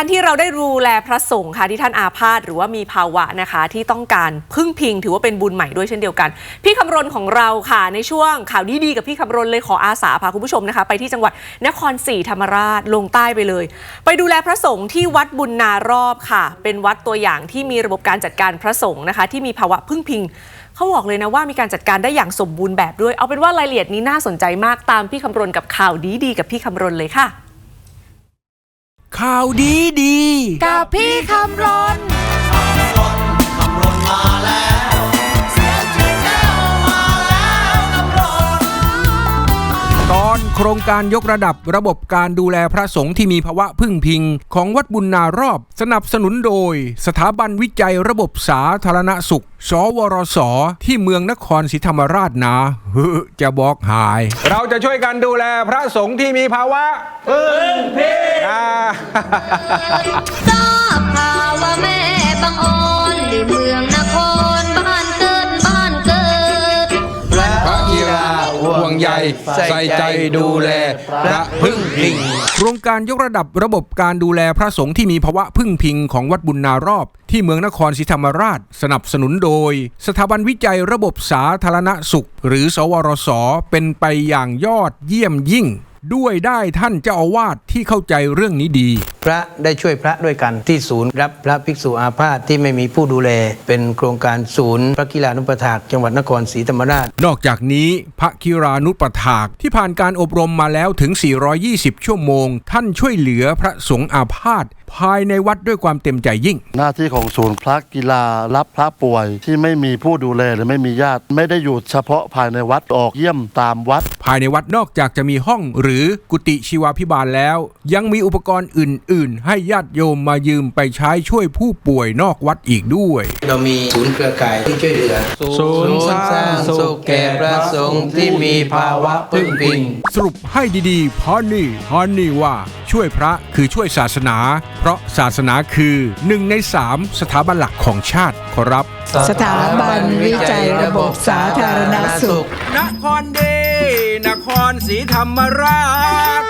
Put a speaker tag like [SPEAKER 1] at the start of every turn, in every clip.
[SPEAKER 1] การที่เราได้ดูแลพระสงฆ์ค่ะที่ท่านอาพาธหรือว่ามีภาวะนะคะ ที่ต้องการพึ่งพิงถือว่าเป็นบุญใหม่ด้วยเช่นเดียวกัน พี่คำรณของเราค่ะ ในช่วงข่าวดีๆกับพี่คำรณเลยขออาสาพาคุณผู้ชมนะคะ ไปที่จังหวัดนครศรีธรรมราชลงใต้ไปเลย ไปดูแลพระสงฆ์ที่วัดบุญนารอบค่ะ เป็นวัดตัวอย่างที่มีระบบการจัดการพระสงฆ์นะคะ ที่มีภาวะพึ่งพิงเขาบอกเลยนะว่ามีการจัดการได้อย่างสมบูรณ์แบบด้วย เอาเป็นว่ารายละเอียดนี้น่าสนใจมากตามพี่คำรณกับข่าวดีๆกับพี่คำรณเลยค่ะ
[SPEAKER 2] ข่าวดีดี
[SPEAKER 1] กับพี่คำรน
[SPEAKER 2] โครงการยกระดับระบบการดูแลพระสงฆ์ที่มีภาวะพึ่งพิง ของวัดบุญนารอบ สนับสนุนโดย สถาบันวิจัยระบบสาธารณสุข สวรส ที่เมืองนครศรีธรรมราชนะฮึจะบอกหาย เราจะช่วยกันดูแลพระสงฆ์ที่มีภาวะพึ่งพิง
[SPEAKER 3] วง
[SPEAKER 2] ใยใส่ใจดูแลพระพึ่งพิง โครงการยกระดับระบบการดูแลพระสงฆ์ที่มีภาวะพึ่งพิงของวัดบุญนารอบ ที่เมืองนครศรีธรรมราช สนับสนุนโดย สถาบันวิจัยระบบสาธารณสุข หรือสวรส เป็นไปอย่างยอดเยี่ยมยิ่ง ด้วยได้ท่านเจ้าอาวาสที่เข้าใจเรื่องนี้ดี
[SPEAKER 4] พระได้ช่วยพระด้วยกันที่ศูนย์รับพระภิกษุอาพาธที่ไม่มีผู้ดูแล เป็นโครงการศูนย์ พระกีฬานุปถากจังหวัดนครศรีธรรมราช
[SPEAKER 2] นอกจากนี้พระคิรานุปถากที่ผ่านการอบรมมาแล้วถึง 420 ชั่วโมง ท่านช่วยเหลือพระสงฆ์อาพาธภายในวัดด้วยความเต็มใจยิ่ง
[SPEAKER 5] หน้าที่ของศูนย์พระกีฬารับพระป่วยที่ไม่มีผู้ดูแลหรือไม่มีญาติ ไม่ได้อยู่เฉพาะภายในวัดออกเยี่ยมตามวัด
[SPEAKER 2] ภายในวัดนอกจากจะมีห้องหรือกุฏิชีวาพิบาลแล้ว ยังมีอุปกรณ์อื่น ๆ ให้ญาติโยมมายืมไปใช้ช่วยผู้ป่วยนอกวัดอีกด้วย
[SPEAKER 4] เรามีศูนย์เครือข่ายที่ช่วยเหลือ
[SPEAKER 2] ศูนย์สร้างสุขแก่พระสงฆ์ที่มีภาวะพึ่งพิง สรุปให้ดีๆเพราะนี่เพราะนี่ว่าช่วยพระคือช่วยศาสนา เพราะศาสนาคือหนึ่งในสามสถาบันหลักของชาติขอรับ
[SPEAKER 6] สถาบันวิจัยระบบสาธารณสุข
[SPEAKER 2] นครเด นครศรีธรรมราช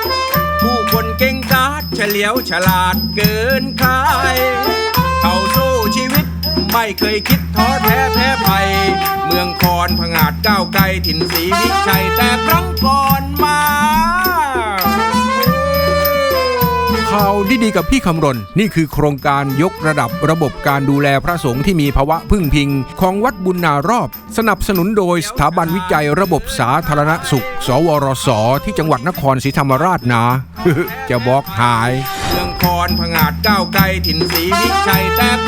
[SPEAKER 2] ผู้คนเก่งกาจเฉลียวฉลาดเกินใครเขาสู้ชีวิตไม่เคยคิดท้อแท้แพ้ภัย เมืองคอนผงาดก้าวไกลถิ่นสีวิชัยแต่ครั้งก่อนมา ข่าวดีๆกับพี่คำรณ นี่คือโครงการยกระดับระบบการดูแลพระสงฆ์ที่มีภาวะพึ่งพิง ของวัดบุญนารอบ สนับสนุนโดยสถาบันวิจัยระบบสาธารณสุข สวรส ที่จังหวัดนครศรีธรรมราชนะจะบอกหาย เมืองคอนผงาดก้าวไกลถิ่นสีวิชัยแต่ก